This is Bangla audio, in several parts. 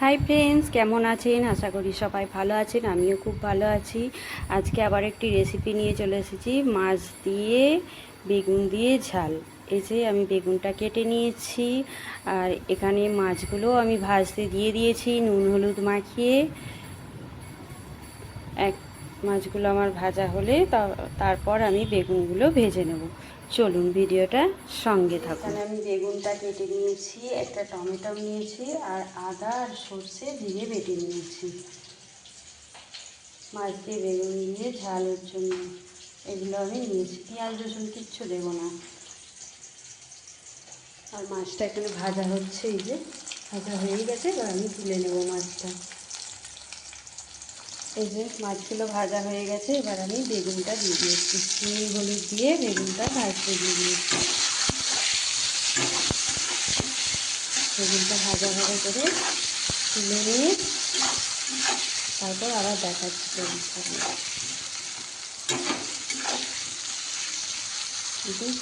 হাই ফ্রেন্ডস কেমন আছেন? আশা করি সবাই ভালো আছেন, আমিও খুব ভালো আছি। আজকে আবার একটি রেসিপি নিয়ে চলে এসেছি, মাছ দিয়ে বেগুন দিয়ে ঝাল। এই যে আমি বেগুনটা কেটে নিয়েছি, আর এখানে মাছগুলো আমি ভাজতে দিয়ে দিয়েছি, নুন হলুদ মাখিয়ে। এক মাছগুলো আমার ভাজা হলে তারপর আমি বেগুনগুলো ভেজে নেব। চলুন ভিডিওটা সঙ্গে থাকুন। আমি বেগুনটা কেটে নিয়েছি, একটা টমেটো নিয়েছি, আর আদা আর সর্ষে দিয়ে বেটে নিয়েছি। মাছ দিয়ে বেগুন দিয়ে ঝালের জন্য এগুলো আমি নিয়েছি। পেঁয়াজ, রসুন কিচ্ছু দেবো না। আর মাছটা এখানে ভাজা হচ্ছে, এই যে ভাজা হয়ে গেছে, এবার আমি তুলে নেব মাছটা। এই যে মাছগুলো ভাজা হয়ে গেছে, এবার আমি বেগুনটা দিয়ে দিয়েছি। নুন, হলুদ দিয়ে বেগুনটা ভাজতে দিয়ে দিয়েছি। বেগুনটা ভাজা ভাজা করে তুলে নিয়ে তারপর আবার দেখাচ্ছি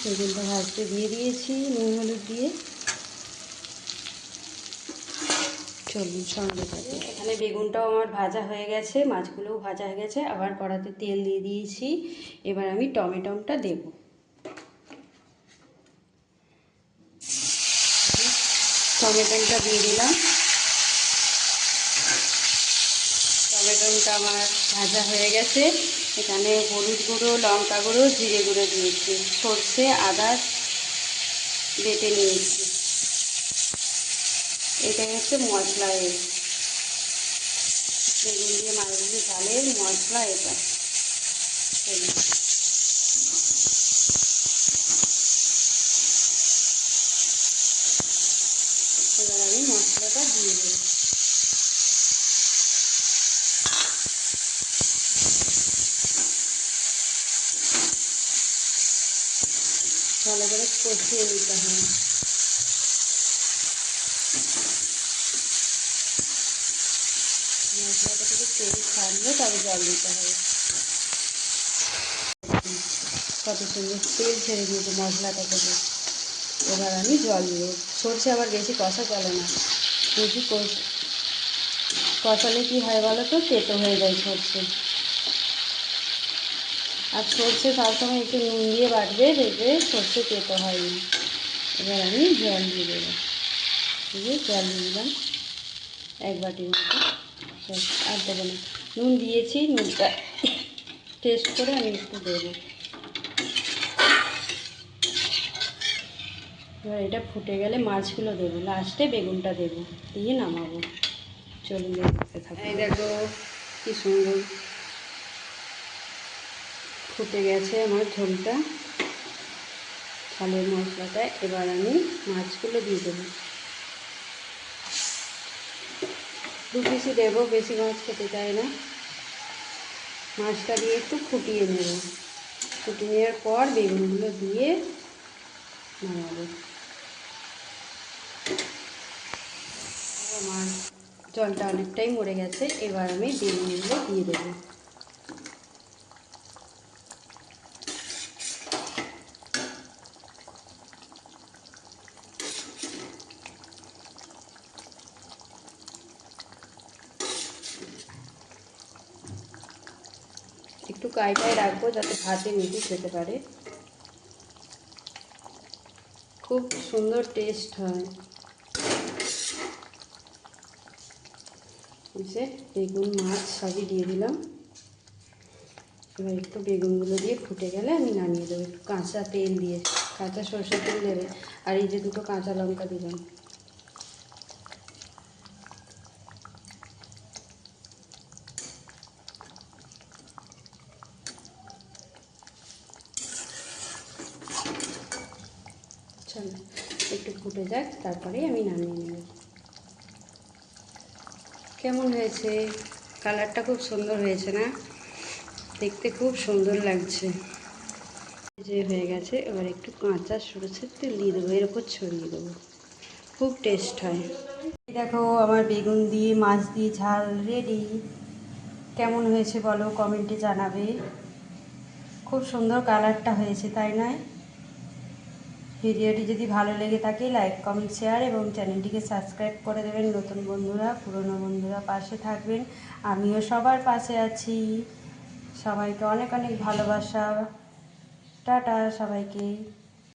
বেগুনটা ভাজতে দিয়ে দিয়েছি, নুন, হলুদ দিয়ে। চলুন সঙ্গে থাকে। এখানে বেগুনটাও আমার ভাজা হয়ে গেছে, মাছগুলোও ভাজা হয়ে গেছে, আবার কড়াতে তেল দিয়ে দিয়েছি। এবার আমি টমেটোটা দেব। টমেটোটা দিয়ে দিলাম। টমেটোটা আমার ভাজা হয়ে গেছে। এখানে হলুদ গুঁড়ো, লঙ্কা গুঁড়ো, জিরে গুঁড়ো দিয়েছি। সর্ষে, আদা বেটে নিয়েছি। এটা হচ্ছে মশলা এর। বেগুন দিয়ে মাছগুলি ঝালের মশলা এটা। এবার আমি মশলাটা দিয়ে দেবো। ভালো করে কষিয়ে নিতে হবে। মশলাটা থেকে তেল ছাড়লে তবে জল দিতে হবে কত সুন্দর তেল ছেড়ে দিয়েছে মশলাটা থেকে এবার আমি জল দেবো সরষে আবার বেশি কষা চলে না বেশি কষ- কষালে কী হয় বলো তো তেতো হয়ে যায় সরষে আর সরষে সবসময় একটু নুন দিয়ে বাটবে দেখবে সরষে তেতো হয় না এবার আমি জল দিয়ে দেবো দিয়ে জল দিয়ে দিলাম। এক বাটির মতো। আর দেবো না। নুন দিয়েছি নুনটা টেস্ট করে আমি একটু দেবো। এবার এটা ফুটে গেলে মাছগুলো দেবো। লাস্টে বেগুনটা দেবো। দিয়ে নামাবো। চলুন দেখতে থাকি এই দেখো কি সুন্দর। ফুটে গেছে আমার ঝোলটা। ঝালের মশলাটা এবার আমি মাছগুলো দিয়ে দেবো। দু পিসি দেবো, বেশি মাছ খেতে চাই না। মাছটা দিয়ে একটু ফুটিয়ে নেব। ফুটিয়ে নেওয়ার পর বেগুনগুলো দিয়ে নামাবো। আমার জলটা অনেকটাই মরে গেছে, এবার আমি বেগুনগুলো দিয়ে দেবো। কাইটায় রাখব যাতে ভাতে মিশে খেতে পারে। খুব সুন্দর টেস্ট হয়। এসে বেগুন, মাছ সবই দিয়ে দিলাম। এবার একটু বেগুনগুলো দিয়ে ফুটে গেলে আমি নামিয়ে দেবো। একটু কাঁচা তেল দিয়ে, কাঁচা সরষের তেল দেবে। আর এই যে দুটো কাঁচা লঙ্কা দিলাম। চলো একটু ফুটে যাক তারপরে আমি নামিয়ে নেব। কেমন হয়েছে? কালারটা খুব সুন্দর হয়েছে না? দেখতে খুব সুন্দর লাগছে। যে হয়ে গেছে, এবার একটু কাঁচা সরষের তেল দিয়ে দেবো, এর উপর ছড়িয়ে দেবো। খুব টেস্ট হয়। দেখো, আমার বেগুন দিয়ে, মাছ দিয়ে ঝাল রেডি কেমন হয়েছে বলো কমেন্টে জানাবে। খুব সুন্দর কালারটা হয়েছে, তাই নয়? ভিডিওটি যদি ভালো লেগে থাকে, লাইক, কমেন্ট, শেয়ার এবং চ্যানেলটিকে সাবস্ক্রাইব করে দেবেন। নতুন বন্ধুরা, পুরনো বন্ধুরা পাশে থাকবেন। আমিও সবার পাশে আছি। সবাইকে অনেক অনেক ভালোবাসা। টাটা সবাইকে।